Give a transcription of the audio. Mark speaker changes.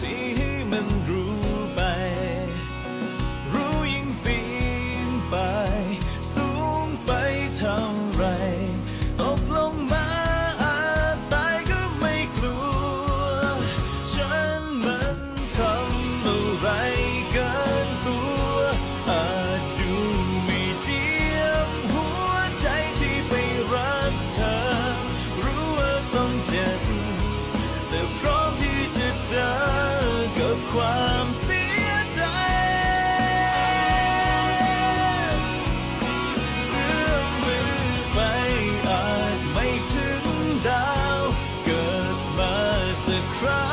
Speaker 1: ที่ให้มันรู้ไป รู้ยิ่งปีนไป สูงไปเท่าไรตกลงมาอาจตายก็ไม่กลัว ฉันมันทำอะไรกินตัว อาจดูไม่เทียมหัวใจที่ไปรักเธอ รู้ว่าต้องเจ็บแต่เพราะ across